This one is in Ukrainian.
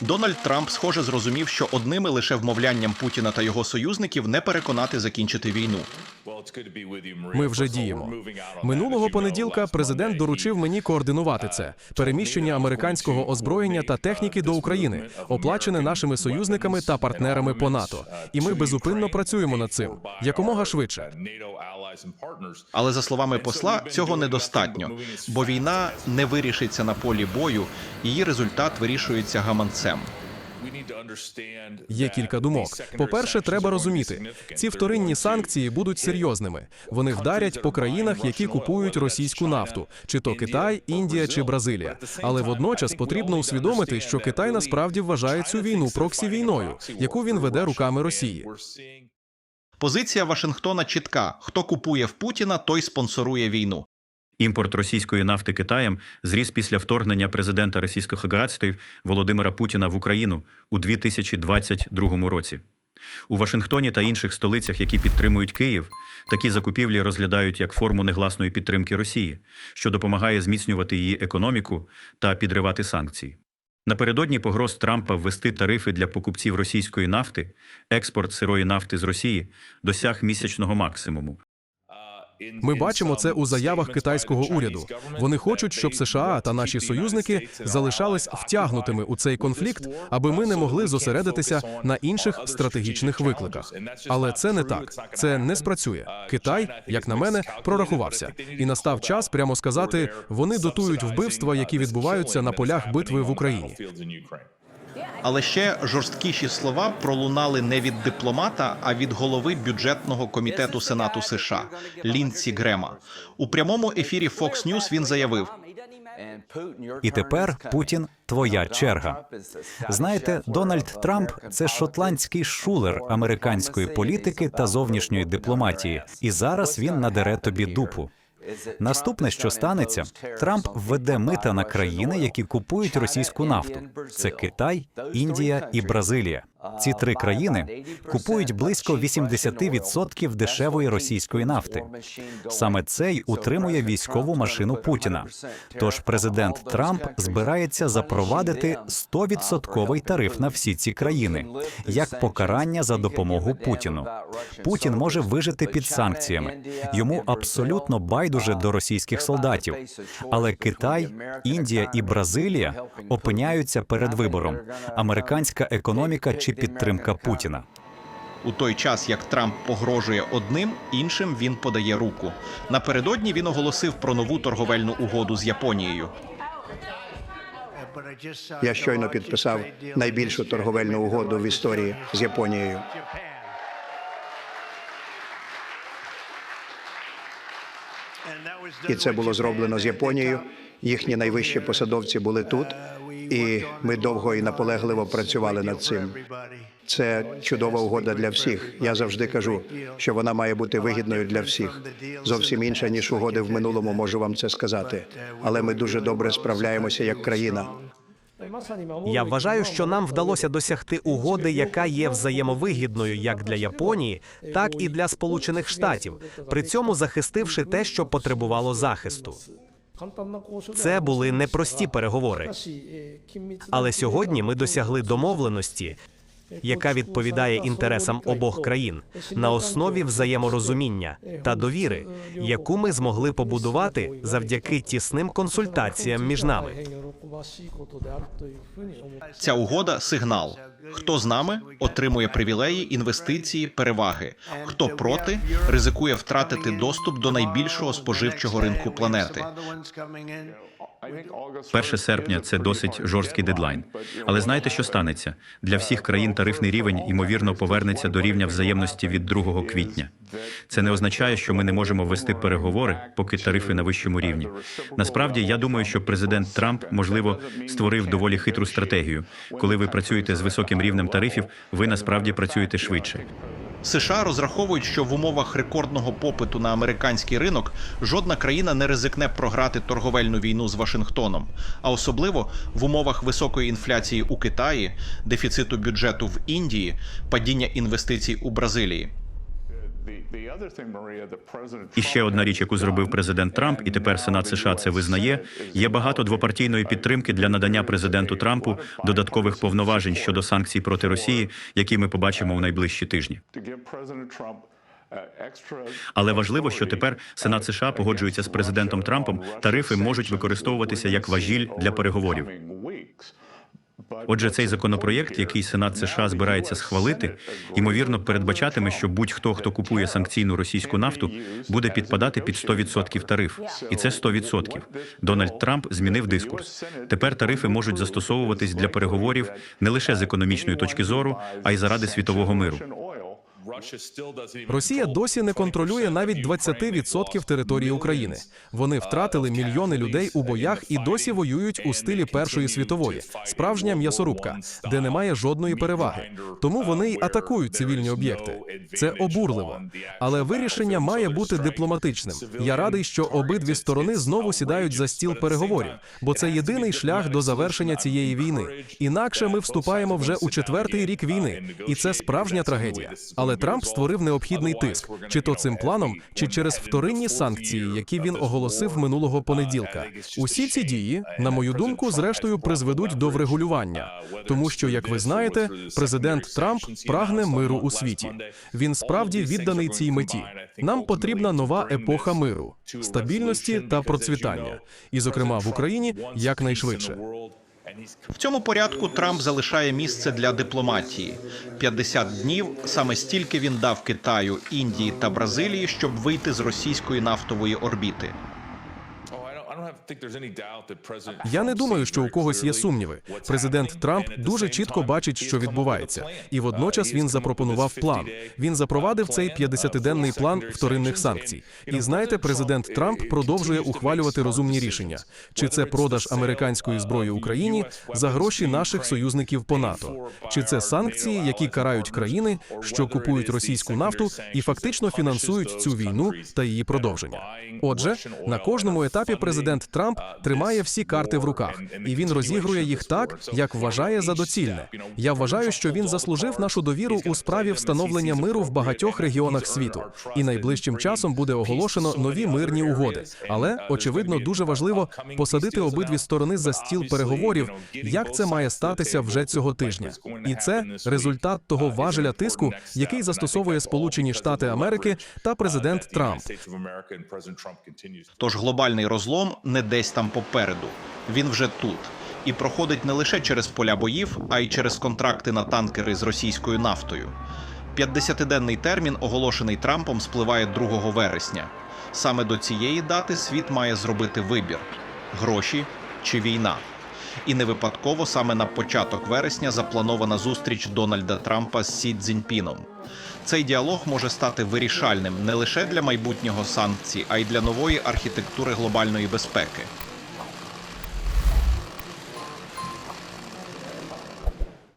Дональд Трамп, схоже, зрозумів, що одними лише вмовлянням Путіна та його союзників не переконати закінчити війну. Ми вже діємо. Минулого понеділка президент доручив мені координувати це переміщення американського озброєння та техніки до України, оплачене нашими союзниками та партнерами по НАТО. І ми безупинно працюємо над цим якомога швидше. Але за словами посла, цього недостатньо, бо війна не вирішиться на полі бою, її результат вирішується гаманцем. Є кілька думок. По-перше, треба розуміти, ці вторинні санкції будуть серйозними. Вони вдарять по країнах, які купують російську нафту, чи то Китай, Індія чи Бразилія. Але водночас потрібно усвідомити, що Китай насправді вважає цю війну проксі війною, яку він веде руками Росії. Позиція Вашингтона чітка: хто купує в Путіна, той спонсорує війну. Імпорт російської нафти Китаєм зріс після вторгнення президента Російських Федерації Володимира Путіна в Україну у 2022 році. У Вашингтоні та інших столицях, які підтримують Київ, такі закупівлі розглядають як форму негласної підтримки Росії, що допомагає зміцнювати її економіку та підривати санкції. Напередодні погроз Трампа ввести тарифи для покупців російської нафти, експорт сирої нафти з Росії досяг місячного максимуму. Ми бачимо це у заявах китайського уряду. Вони хочуть, щоб США та наші союзники залишались втягнутими у цей конфлікт, аби ми не могли зосередитися на інших стратегічних викликах. Але це не так. Це не спрацює. Китай, як на мене, прорахувався, і настав час прямо сказати: вони дотують вбивства, які відбуваються на полях битви в Україні. Але ще жорсткіші слова пролунали не від дипломата, а від голови бюджетного комітету Сенату США Лінсі Грема. У прямому ефірі Fox News він заявив: І тепер Путін твоя черга. Знаєте, Дональд Трамп це шотландський шулер американської політики та зовнішньої дипломатії, і зараз він надере тобі дупу. Наступне, що станеться, Трамп введе мита на країни, які купують російську нафту. Це Китай, Індія і Бразилія. Ці три країни купують близько 80% дешевої російської нафти. Саме це й утримує військову машину Путіна. Тож президент Трамп збирається запровадити 100% тариф на всі ці країни як покарання за допомогу Путіну. Путін може вижити під санкціями. Йому абсолютно байдуже до російських солдатів. Але Китай, Індія і Бразилія опиняються перед вибором: американська економіка чи підтримка Путіна. у той час, як Трамп погрожує одним, іншим він подає руку. Напередодні він оголосив про нову торговельну угоду з Японією. Я щойно підписав найбільшу торговельну угоду в історії з Японією. І це було зроблено з Японією. Їхні найвищі посадовці були тут, і ми довго і наполегливо працювали над цим. Це чудова угода для всіх. Я завжди кажу, що вона має бути вигідною для всіх. Зовсім інша ніж угоди в минулому, можу вам це сказати. Але ми дуже добре справляємося як країна. Я вважаю, що нам вдалося досягти угоди, яка є взаємовигідною як для Японії, так і для Сполучених Штатів, при цьому захистивши те, що потребувало захисту. Це були непрості переговори. Але сьогодні ми досягли домовленості, яка відповідає інтересам обох країн на основі взаєморозуміння та довіри, яку ми змогли побудувати завдяки тісним консультаціям між нами. Ця угода сигнал. Хто з нами отримує привілеї, інвестиції, переваги. Хто проти, ризикує втратити доступ до найбільшого споживчого ринку планети. 1 серпня це досить жорсткий дедлайн. Але знаєте, що станеться? Для всіх країн тарифний рівень ймовірно повернеться до рівня взаємності від 2 квітня. Це не означає, що ми не можемо вести переговори, поки тарифи на вищому рівні. Насправді, я думаю, що президент Трамп можливо створив доволі хитру стратегію. Коли ви працюєте з високим рівнем тарифів, ви насправді працюєте швидше. США розраховують, що в умовах рекордного попиту на американський ринок жодна країна не ризикне програти торговельну війну з Вашингтоном, а особливо в умовах високої інфляції у Китаї, дефіциту бюджету в Індії, падіння інвестицій у Бразилії. І ще одна річ, яку зробив президент Трамп, і тепер Сенат США це визнає. Є багато двопартійної підтримки для надання президенту Трампу додаткових повноважень щодо санкцій проти Росії, які ми побачимо у найближчі тижні. Але важливо, що тепер Сенат США погоджується з президентом Трампом. Тарифи можуть використовуватися як важіль для переговорів. Отже, цей законопроєкт, який Сенат США збирається схвалити, ймовірно передбачатиме, що будь-хто, хто купує санкційну російську нафту, буде підпадати під 100% тариф. І це 100%. Дональд Трамп змінив дискурс. Тепер тарифи можуть застосовуватись для переговорів не лише з економічної точки зору, а й заради світового миру. Росія досі не контролює навіть 20% території України. Вони втратили мільйони людей у боях і досі воюють у стилі Першої світової, справжня м'ясорубка, де немає жодної переваги. Тому вони й атакують цивільні об'єкти. Це обурливо. Але вирішення має бути дипломатичним. Я радий, що обидві сторони знову сідають за стіл переговорів, бо це єдиний шлях до завершення цієї війни. Інакше ми вступаємо вже у четвертий рік війни, і це справжня трагедія. Але Трамп створив необхідний тиск, чи то цим планом, чи через вторинні санкції, які він оголосив минулого понеділка. Усі ці дії, на мою думку, зрештою призведуть до врегулювання, тому що, як ви знаєте, президент Трамп прагне миру у світі. Він справді відданий цій меті. Нам потрібна нова епоха миру, стабільності та процвітання, і, зокрема, в Україні якнайшвидше. В цьому порядку Трамп залишає місце для дипломатії. 50 днів саме стільки він дав Китаю, Індії та Бразилії, щоб вийти з російської нафтової орбіти. Я не думаю, що у когось є сумніви. Президент Трамп дуже чітко бачить, що відбувається, і водночас він запропонував план. Він запровадив цей 50-денний план вторинних санкцій. І знаєте, президент Трамп продовжує ухвалювати розумні рішення. Чи це продаж американської зброї Україні за гроші наших союзників по НАТО, чи це санкції, які карають країни, що купують російську нафту і фактично фінансують цю війну та її продовження. Отже, на кожному етапі президент Трамп тримає всі карти в руках, і він розігрує їх так, як вважає за доцільне. Я вважаю, що він заслужив нашу довіру у справі встановлення миру в багатьох регіонах світу, і найближчим часом буде оголошено нові мирні угоди. Але очевидно дуже важливо посадити обидві сторони за стіл переговорів. Як це має статися вже цього тижня? І це результат того важеля тиску, який застосовує Сполучені Штати Америки та президент Трамп. Тож глобальний розлом не десь там попереду. Він вже тут. І проходить не лише через поля боїв, а й через контракти на танкери з російською нафтою. 50-денний термін, оголошений Трампом, спливає 2 вересня. Саме до цієї дати світ має зробити вибір: гроші чи війна. І не випадково саме на початок вересня запланована зустріч Дональда Трампа з Сі Цзіньпіном. Цей діалог може стати вирішальним не лише для майбутнього санкцій, а й для нової архітектури глобальної безпеки.